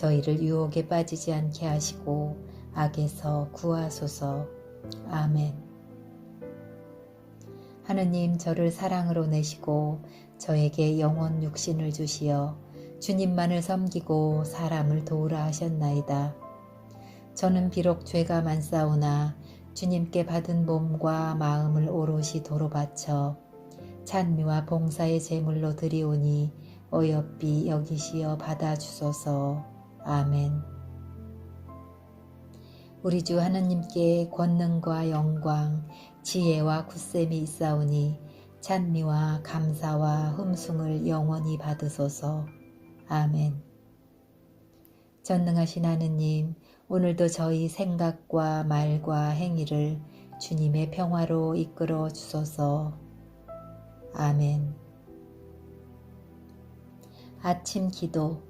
저희를 유혹에 빠지지 않게 하시고 악에서 구하소서. 아멘. 하느님 저를 사랑으로 내시고 저에게 영원 육신을 주시어 주님만을 섬기고 사람을 도우라 하셨나이다. 저는 비록 죄가 많사오나 주님께 받은 몸과 마음을 오롯이 도로 바쳐 찬미와 봉사의 제물로 드리오니 어여삐 여기시어 받아주소서. 아멘. 우리 주 하느님께 권능과 영광, 지혜와 굳셈이 있사오니 찬미와 감사와 흠숭을 영원히 받으소서. 아멘. 전능하신 하느님, 오늘도 저희 생각과 말과 행위를 주님의 평화로 이끌어 주소서. 아멘. 아침 기도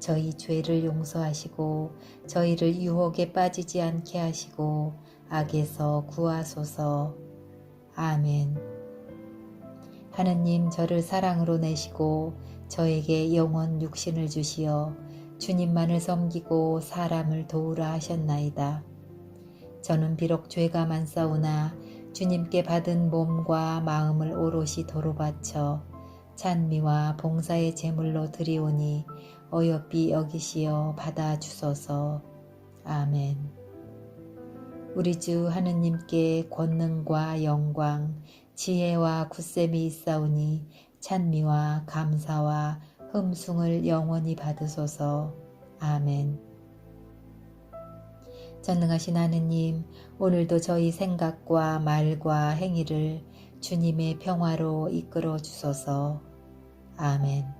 저희 죄를 용서하시고 저희를 유혹에 빠지지 않게 하시고 악에서 구하소서. 아멘. 하느님 저를 사랑으로 내시고 저에게 영원 육신을 주시어 주님만을 섬기고 사람을 도우라 하셨나이다. 저는 비록 죄가 많사오나 주님께 받은 몸과 마음을 오롯이 도로 바쳐 찬미와 봉사의 제물로 드리오니 어여삐 여기시어 받아 주소서. 아멘. 우리 주 하느님께 권능과 영광, 지혜와 굳셈이 있사오니 찬미와 감사와 흠숭을 영원히 받으소서. 아멘. 전능하신 하느님, 오늘도 저희 생각과 말과 행위를 주님의 평화로 이끌어 주소서. 아멘.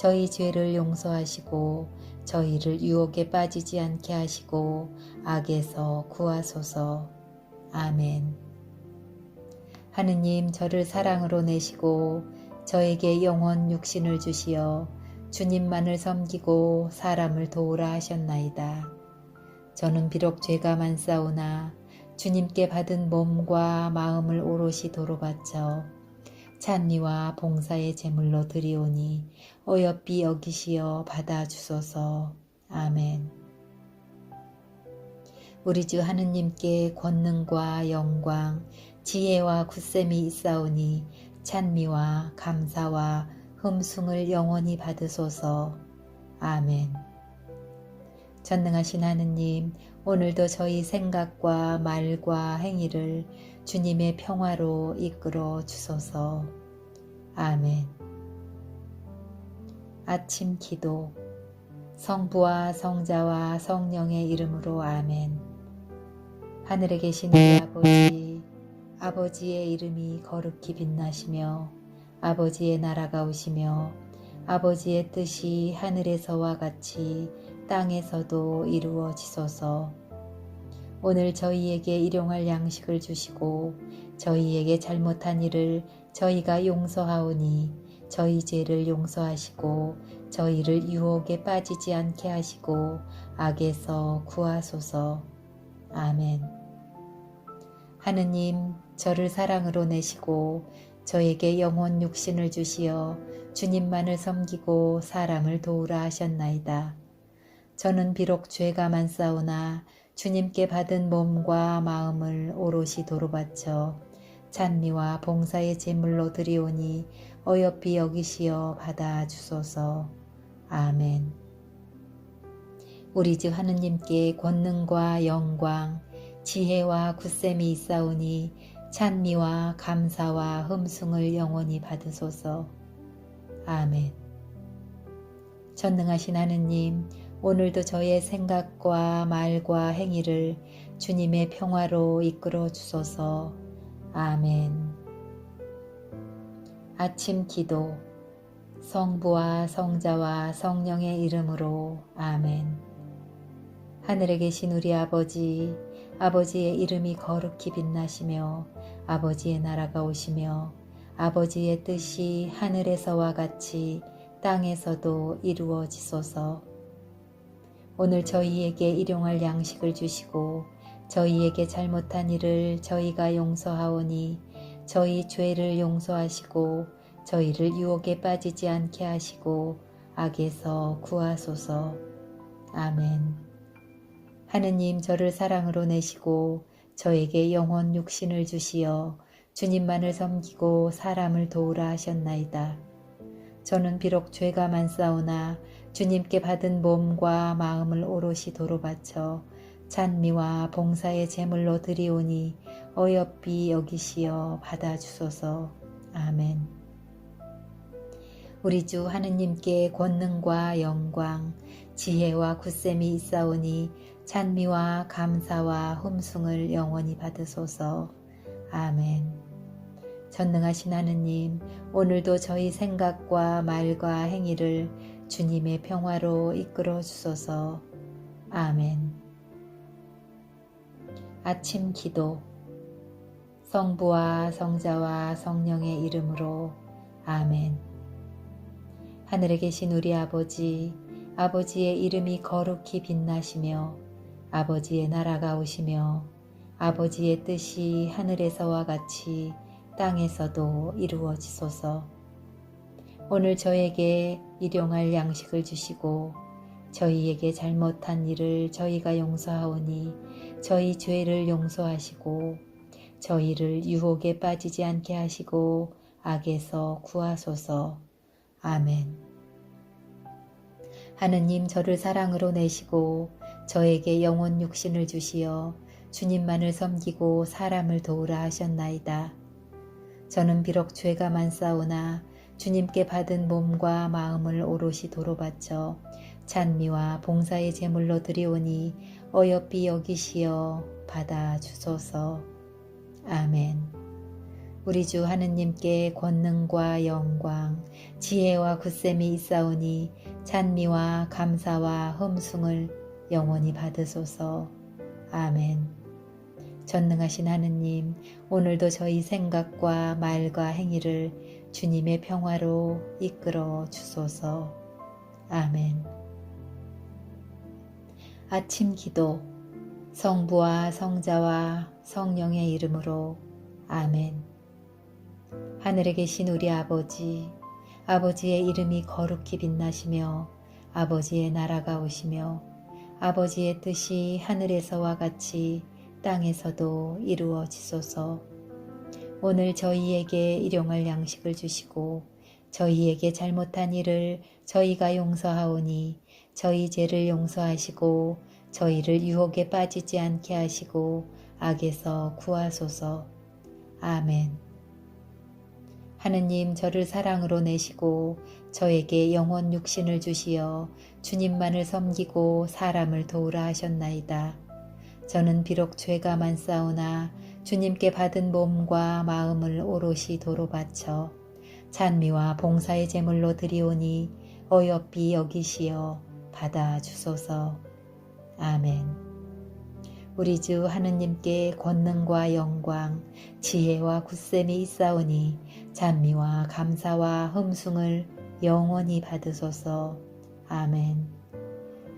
저희 죄를 용서하시고 저희를 유혹에 빠지지 않게 하시고 악에서 구하소서. 아멘. 하느님 저를 사랑으로 내시고 저에게 영원 육신을 주시어 주님만을 섬기고 사람을 도우라 하셨나이다. 저는 비록 죄가 많사오나 주님께 받은 몸과 마음을 오롯이 도로 바쳐 찬미와 봉사의 제물로 드리오니 어여삐 여기시어 받아 주소서. 아멘. 우리 주 하느님께 권능과 영광, 지혜와 굳셈이 있사오니 찬미와 감사와 흠숭을 영원히 받으소서. 아멘. 전능하신 하느님, 오늘도 저희 생각과 말과 행위를 주님의 평화로 이끌어 주소서. 아멘. 아침 기도 성부와 성자와 성령의 이름으로 아멘. 하늘에 계신 우리 아버지, 아버지의 이름이 거룩히 빛나시며 아버지의 나라가 오시며 아버지의 뜻이 하늘에서와 같이 땅에서도 이루어지소서. 오늘 저희에게 일용할 양식을 주시고 저희에게 잘못한 일을 저희가 용서하오니 저희 죄를 용서하시고 저희를 유혹에 빠지지 않게 하시고 악에서 구하소서. 아멘. 하느님 저를 사랑으로 내시고 저에게 영혼 육신을 주시어 주님만을 섬기고 사람을 도우라 하셨나이다. 저는 비록 죄가 많사오나 주님께 받은 몸과 마음을 오롯이 도로 바쳐 찬미와 봉사의 제물로 드리오니 어여삐 여기시어 받아 주소서. 아멘. 우리 주 하느님께 권능과 영광, 지혜와 굳셈이 있사오니 찬미와 감사와 흠숭을 영원히 받으소서. 아멘. 전능하신 하느님, 오늘도 저의 생각과 말과 행위를 주님의 평화로 이끌어 주소서. 아멘. 아침 기도 성부와 성자와 성령의 이름으로 아멘. 하늘에 계신 우리 아버지, 아버지의 이름이 거룩히 빛나시며 아버지의 나라가 오시며 아버지의 뜻이 하늘에서와 같이 땅에서도 이루어지소서. 오늘 저희에게 일용할 양식을 주시고 저희에게 잘못한 일을 저희가 용서하오니 저희 죄를 용서하시고 저희를 유혹에 빠지지 않게 하시고 악에서 구하소서. 아멘. 하느님 저를 사랑으로 내시고 저에게 영혼 육신을 주시어 주님만을 섬기고 사람을 도우라 하셨나이다. 저는 비록 죄가 많사오나 주님께 받은 몸과 마음을 오롯이 도로 바쳐 찬미와 봉사의 제물로 드리오니 어여삐 여기시어 받아주소서. 아멘. 우리 주 하느님께 권능과 영광, 지혜와 굳셈이 있사오니 찬미와 감사와 흠숭을 영원히 받으소서. 아멘. 전능하신 하느님, 오늘도 저희 생각과 말과 행위를 주님의 평화로 이끌어 주소서. 아멘. 아침 기도 성부와 성자와 성령의 이름으로 아멘. 하늘에 계신 우리 아버지, 아버지의 이름이 거룩히 빛나시며 아버지의 나라가 오시며 아버지의 뜻이 하늘에서와 같이 땅에서도 이루어지소서. 오늘 저에게 일용할 양식을 주시고 저희에게 잘못한 일을 저희가 용서하오니 저희 죄를 용서하시고 저희를 유혹에 빠지지 않게 하시고 악에서 구하소서. 아멘. 하느님 저를 사랑으로 내시고 저에게 영혼 육신을 주시어 주님만을 섬기고 사람을 도우라 하셨나이다. 저는 비록 죄가 많사오나 주님께 받은 몸과 마음을 오롯이 도로 바쳐 찬미와 봉사의 제물로 드리오니 어여삐 여기시어 받아 주소서. 아멘. 우리 주 하느님께 권능과 영광, 지혜와 굳셈이 있사오니 찬미와 감사와 흠숭을 영원히 받으소서. 아멘. 전능하신 하느님, 오늘도 저희 생각과 말과 행위를 주님의 평화로 이끌어 주소서. 아멘. 아침 기도 성부와 성자와 성령의 이름으로 아멘. 하늘에 계신 우리 아버지, 아버지의 이름이 거룩히 빛나시며 아버지의 나라가 오시며 아버지의 뜻이 하늘에서와 같이 땅에서도 이루어지소서. 오늘 저희에게 일용할 양식을 주시고 저희에게 잘못한 일을 저희가 용서하오니 저희 죄를 용서하시고 저희를 유혹에 빠지지 않게 하시고 악에서 구하소서. 아멘. 하느님 저를 사랑으로 내시고 저에게 영혼 육신을 주시어 주님만을 섬기고 사람을 도우라 하셨나이다. 저는 비록 죄가 많사오나 주님께 받은 몸과 마음을 오롯이 도로 바쳐 찬미와 봉사의 제물로 드리오니 어여삐 여기시어 받아 주소서. 아멘. 우리 주 하느님께 권능과 영광, 지혜와 굳셈이 있사오니 찬미와 감사와 흠숭을 영원히 받으소서. 아멘.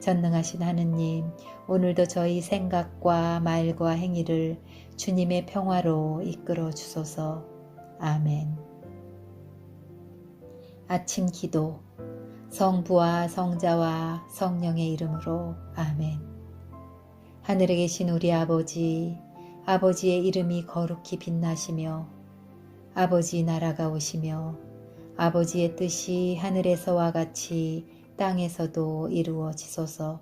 전능하신 하느님, 오늘도 저희 생각과 말과 행위를 주님의 평화로 이끌어 주소서. 아멘. 아침 기도 성부와 성자와 성령의 이름으로 아멘. 하늘에 계신 우리 아버지, 아버지의 이름이 거룩히 빛나시며 아버지 나라가 오시며 아버지의 뜻이 하늘에서와 같이 땅에서도 이루어지소서.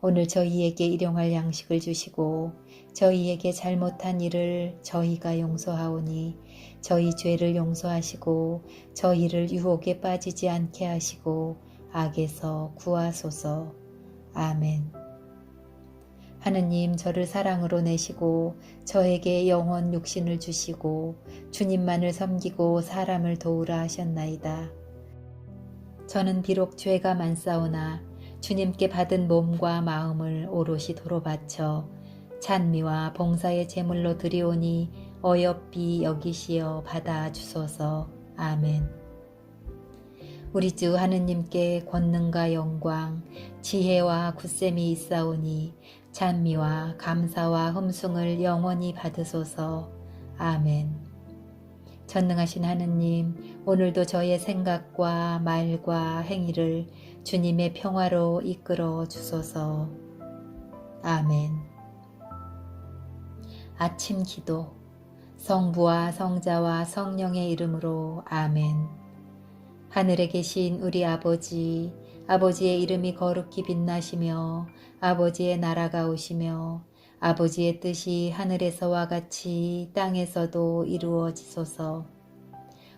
오늘 저희에게 일용할 양식을 주시고 저희에게 잘못한 일을 저희가 용서하오니 저희 죄를 용서하시고 저희를 유혹에 빠지지 않게 하시고 악에서 구하소서. 아멘. 하느님 저를 사랑으로 내시고 저에게 영원 육신을 주시고 주님만을 섬기고 사람을 도우라 하셨나이다. 저는 비록 죄가 많사오나 주님께 받은 몸과 마음을 오롯이 도로 바쳐 찬미와 봉사의 제물로 드리오니 어여삐 여기시어 받아 주소서. 아멘. 우리 주 하느님께 권능과 영광, 지혜와 굳셈이 있사오니 찬미와 감사와 흠숭을 영원히 받으소서. 아멘. 전능하신 하느님, 오늘도 저의 생각과 말과 행위를 주님의 평화로 이끌어 주소서. 아멘. 아침 기도. 성부와 성자와 성령의 이름으로 아멘. 하늘에 계신 우리 아버지, 아버지의 이름이 거룩히 빛나시며 아버지의 나라가 오시며 아버지의 뜻이 하늘에서와 같이 땅에서도 이루어지소서.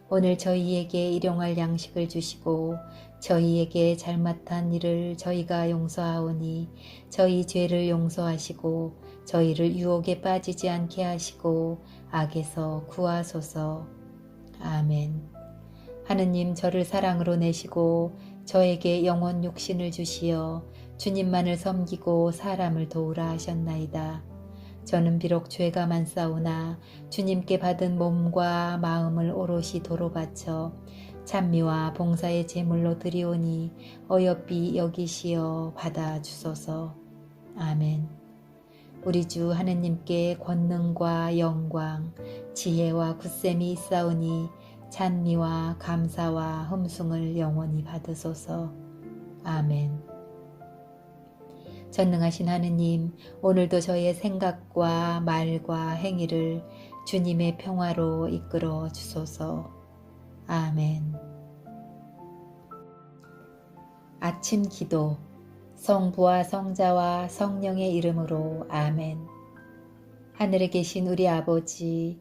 오늘 저희에게 일용할 양식을 주시고 저희에게 잘못한 일을 저희가 용서하오니 저희 죄를 용서하시고 저희를 유혹에 빠지지 않게 하시고 악에서 구하소서. 아멘. 하느님 저를 사랑으로 내시고 저에게 영원 육신을 주시어 주님만을 섬기고 사람을 도우라 하셨나이다. 저는 비록 죄가 많사오나 주님께 받은 몸과 마음을 오롯이 도로 바쳐 찬미와 봉사의 제물로 드리오니 어여삐 여기시어 받아 주소서. 아멘. 우리 주 하느님께 권능과 영광, 지혜와 굳셈이 있사오니 찬미와 감사와 흠숭을 영원히 받으소서. 아멘. 전능하신 하느님, 오늘도 저의 생각과 말과 행위를 주님의 평화로 이끌어 주소서. 아멘. 아침 기도 성부와 성자와 성령의 이름으로 아멘. 하늘에 계신 우리 아버지,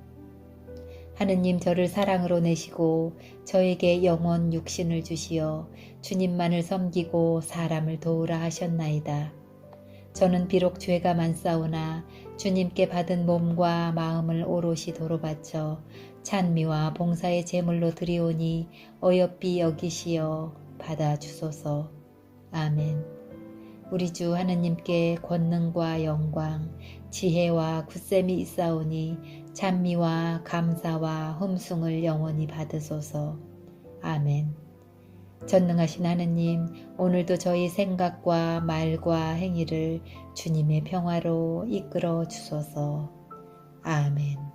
하느님 저를 사랑으로 내시고 저에게 영원 육신을 주시어 주님만을 섬기고 사람을 도우라 하셨나이다. 저는 비록 죄가 많사오나 주님께 받은 몸과 마음을 오롯이 도로 바쳐 찬미와 봉사의 제물로 드리오니 어여삐 여기시어 받아 주소서. 아멘. 우리 주 하느님께 권능과 영광, 지혜와 굳셈이 있사오니 찬미와 감사와 흠숭을 영원히 받으소서. 아멘. 전능하신 하느님, 오늘도 저희 생각과 말과 행위를 주님의 평화로 이끌어 주소서. 아멘.